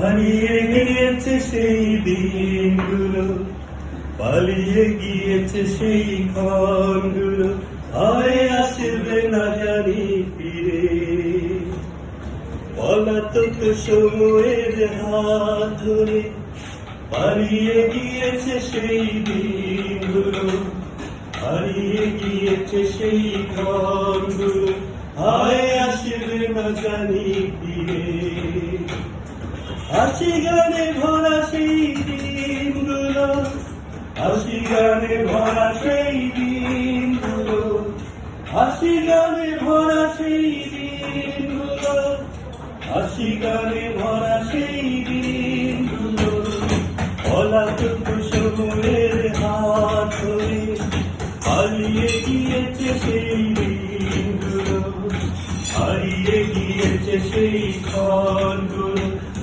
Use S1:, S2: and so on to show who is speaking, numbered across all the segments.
S1: হারিয়ে গিয়েছে সেই দিনগুলো, পালিয়ে গিয়েছে সেই ক্ষণগুলো হয় আসবে না জানি ফিরে। পলাতক সময়ের হাত ধরে পালিয়ে গিয়েছে সেই দিনগুলো, হারিয়ে গিয়েছে সেই ক্ষণগুলো হয় আসবে না জানি ফিরে। হাসি গানে ভরা সেই দিনগুলো। হাসি গানে ভরা সেই দিনগুলো। হাসি গানে ভরা সেই দিনগুলো হাসি গানে ভরা সেই দিনগুলো পলাতক সময়ের হাত ধরে হারিয়ে গিয়েছে সেই দিনগুলো। হারিয়ে গিয়েছে সেই ক্ষণগুলো।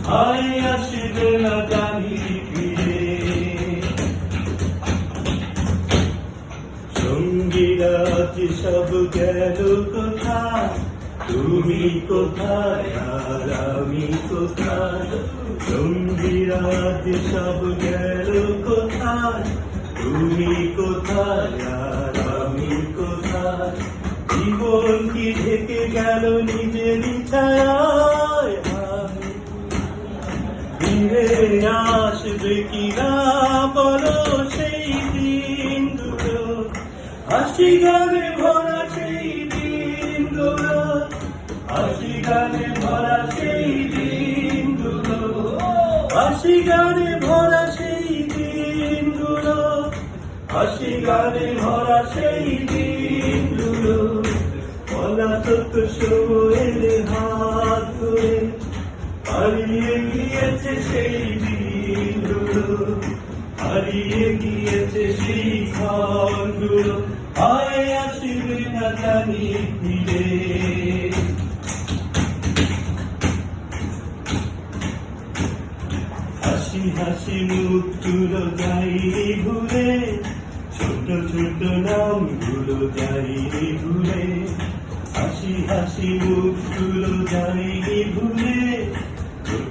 S1: আয় আসবে সব গেল কোথায়? তুমি কোথায় আমি কোথায় সঙ্গীরা সব গেল কোথায় তুমি কোথায় আমি কোথায়? জীবন কি ঢেকে গেল নিজের ছায় ফিরে আসবে কি না বলো সেই দিন দুটো হাসি গানে ভরা সেই দিন দুটো হাসি গানে ভরা সেই দিন দুটো হাসি গানে ভরা সেই দিন দুটো হাসি গানে ভরা সেই দিন দুটো পলাতক সময়ের হাত ধরে হারিয়ে গিয়েছে সেই দিনগুলো হারিয়ে গিয়েছে সেই ক্ষণগুলো আয় আসবে না জানি ফিরে। হাসি হাসি মুখগুলো যাই ভুলে, ছোট ছোট নামগুলো যাই ভুলে। হাসি হাসি মুখগুলো যাই ভুলে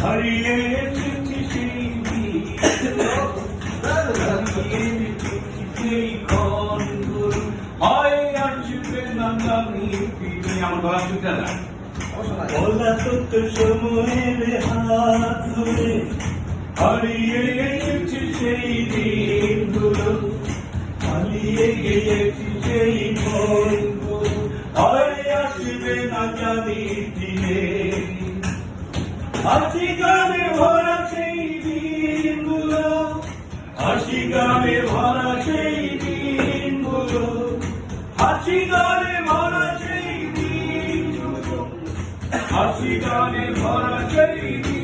S1: হারিয়ে হয় আসবে না ফিরে
S2: আমার গলা শুনতে না
S1: পলাতক সময়ের হাত ধরে হারিয়ে গেছি সেই দিনগুলো। হারিয়ে গিয়েছি সেই ক্ষণগুলো হয় আসবে না জানি ফিরে হাসি গানে ভরা সেই দিনগুলো হাসি গানে ভরা সেই দিনগুলো হাসি গানে ভরা সেই দিনগুলো হাসি গানে ভরা সেই দিনগুলো